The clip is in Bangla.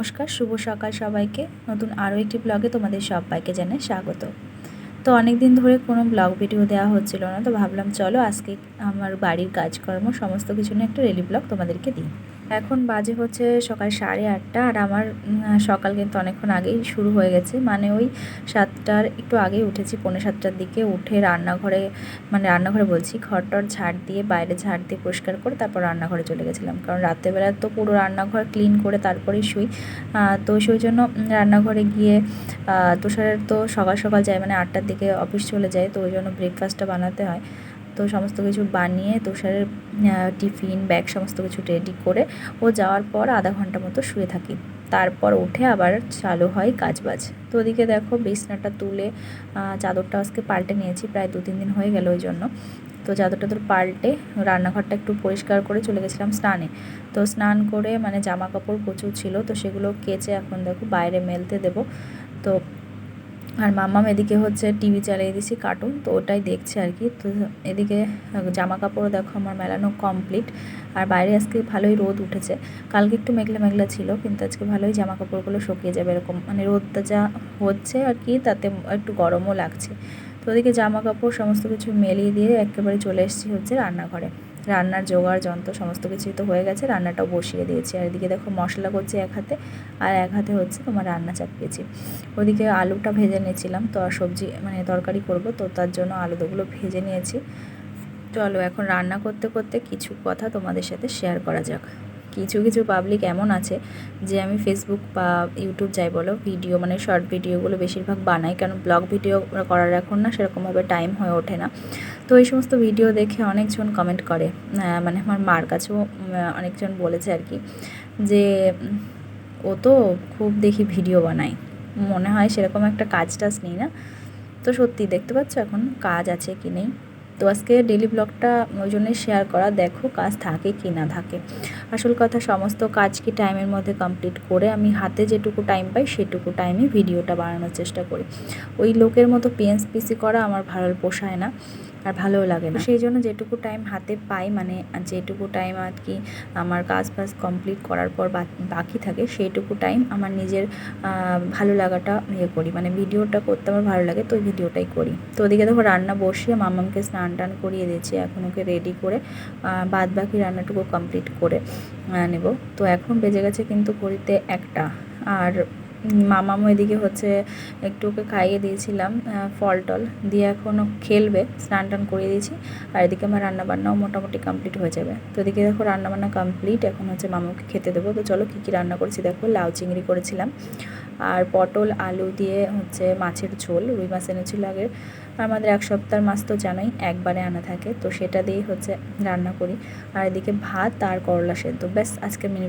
নমস্কার, শুভ সকাল সবাইকে। নতুন আরও একটি ব্লগে তোমাদের সবাইকে জানাই স্বাগত। তো অনেক দিন ধরে কোনো ব্লগ ভিডিও দেওয়া হচ্ছিল না, তো ভাবলাম চলো আজকে আমার বাড়ির কাজকর্ম, সমস্ত কিছু নিয়ে একটা রেলি ব্লগ তোমাদেরকে দিই। এখন বাজে হচ্ছে সকাল সাড়ে আটটা, আর আমার সকাল কিন্তু অনেকক্ষণ আগেই শুরু হয়ে গেছে। মানে ওই সাতটার একটু আগেই উঠেছি, পৌনে সাতটার দিকে উঠে রান্নাঘরে মানে রান্নাঘরে বলছি, ঘরটর ঝাড় দিয়ে, বাইরে ঝাড় দিয়ে পরিষ্কার করে তারপর রান্নাঘরে চলে গেছিলাম। কারণ রাত্রেবেলা তো পুরো রান্নাঘর ক্লিন করে তারপরেই শুই। তো সেই জন্য রান্নাঘরে গিয়ে তুষারের তো সকাল সকাল যায় মানে আটটার দিকে অফিস চলে যায়, তো ওই জন্য ব্রেকফাস্টটা বানাতে হয়। তো সমস্ত কিছু বানিয়ে তুষারের টিফিন, ব্যাগ সমস্ত কিছু রেডি করে ও যাওয়ার পর আধা ঘণ্টা মতো শুয়ে থাকি। তারপর উঠে আবার চালু হয় কাজবাজ। তো ওদিকে দেখো বিছনাটা তুলে চাদরটা আজকে পাল্টে নিয়েছি, প্রায় দু তিন দিন হয়ে গেল ওই জন্য। তো চাদরটা তোর পাল্টে, রান্নাঘরটা একটু পরিষ্কার করে চলে গেছিলাম স্নানে। তো স্নান করে মানে জামা কাপড় প্রচুর ছিল, তো সেগুলো কেচে এখন দেখো বাইরে মেলতে দেবো। তো আর মাম্মাম এদিকে হচ্ছে টিভি চালিয়ে দিছি কার্টুন তো ওটাই দেখছে আর কি। তো এদিকে জামা কাপড় দেখো আমার মেলানো কমপ্লিট আর বাইরে আজকে ভালোই রোদ উঠেছে। কালকে একটু মেঘলা মেঘলা ছিল, কিন্তু আজকে ভালোই জামা কাপড়গুলো শুকিয়ে যাবে এরকম। মানে রোদটা যা হচ্ছে আর কি, তাতে একটু গরমও লাগছে। তো ওদিকে জামা কাপড় সমস্ত কিছু মেলিয়ে দিয়ে একেবারে চলে এসেছি হচ্ছে রান্নাঘরে। রান্নার জোগাড়, যন্ত্র, সমস্ত কিছুই তো হয়ে গেছে, রান্নাটাও বসিয়ে দিয়েছি। আর এদিকে দেখো মশলা করছি এক হাতে, আর এক হাতে হচ্ছে তোমার রান্না চাপিয়েছি। ওদিকে আলুটা ভেজে নিয়েছিলাম, তো আর সবজি মানে তরকারি করব, তো তার জন্য আলুগুলো ভেজে নিয়েছি। চলো এখন রান্না করতে করতে কিছু কথা তোমাদের সাথে শেয়ার করা যাক। কিছু কিছু পাবলিক এমন আছে যে আমি ফেসবুক বা ইউটিউব যাই বলো ভিডিও মানে শর্ট ভিডিওগুলো বেশিরভাগ বানাই। কারণ ব্লগ ভিডিও করার এখন না সেরকমভাবে টাইম হয়ে ওঠে না। তো এই সমস্ত ভিডিও দেখে অনেকজন কমেন্ট করে। মানে আমার মার কাছেও অনেকজন বলেছে আর কি যে ও তো খুব দেখি ভিডিও বানায়। মনে হয় সেরকম একটা কাজ টাজ নেই না? তো সত্যি দেখতে পাচ্ছ এখন কাজ আছে কি নেই। তো আজকে ডেলি ব্লগটা ওই জন্যই শেয়ার করা। দেখো কাজ থাকে কি না থাকে। আসল কথা, সমস্ত কাজ কি টাইমের মধ্যে কমপ্লিট করে আমি হাতে যেটুকু টাইম পাই, সেটুকু টাইমে ভিডিওটা বানানোর চেষ্টা করি। ওই লোকের মতো পিএনস পিসি করা আমার ভালো পোষায় না। আর ভালোও লাগে না। সেই জন্য যেটুকু টাইম হাতে পাই মানে যেটুকু টাইম আর কি আমার কাজ ফাজ কমপ্লিট করার পর বাকি থাকে, সেইটুকু টাইম আমার নিজের ভালো লাগাটা ইয়ে করি। মানে ভিডিওটা করতে আমার ভালো লাগে, তো ভিডিওটাই করি। তো ওদিকে দেখো রান্না বসিয়ে মামামকে স্নান টান করিয়ে দিয়েছি, এখন ওকে রেডি করে বাদ বাকি রান্নাটুকু কমপ্লিট করে নেব। তো এখন বেজে গেছে কিন্তু ঘড়িতে একটা। আর মামামও এদিকে হচ্ছে একটু ওকে খাইয়ে দিয়েছিলাম ফল টল, দিয়ে এখনও খেলবে, স্নান টান করিয়ে দিয়েছি, আর এদিকে আমার রান্নাবান্নাও মোটামুটি কমপ্লিট হয়ে যাবে। তো এদিকে দেখো রান্নাবান্না কমপ্লিট এখন হচ্ছে মামাকে খেতে দেবো। তো চলো কী কী রান্না করেছি দেখো, লাউ চিংড়ি করেছিলাম, আর পটল, আলু দিয়ে হচ্ছে মাছের ঝোল, রুই মাছ এনেছিল আগের আর আমাদের এক সপ্তাহের মাছ তো জানোই, একবারে আনা থাকে, তো সেটা দিয়েই হচ্ছে রান্না করি। আর এদিকে ভাত আর করলা সেদ্ধ, ব্যাস আজকে মিনি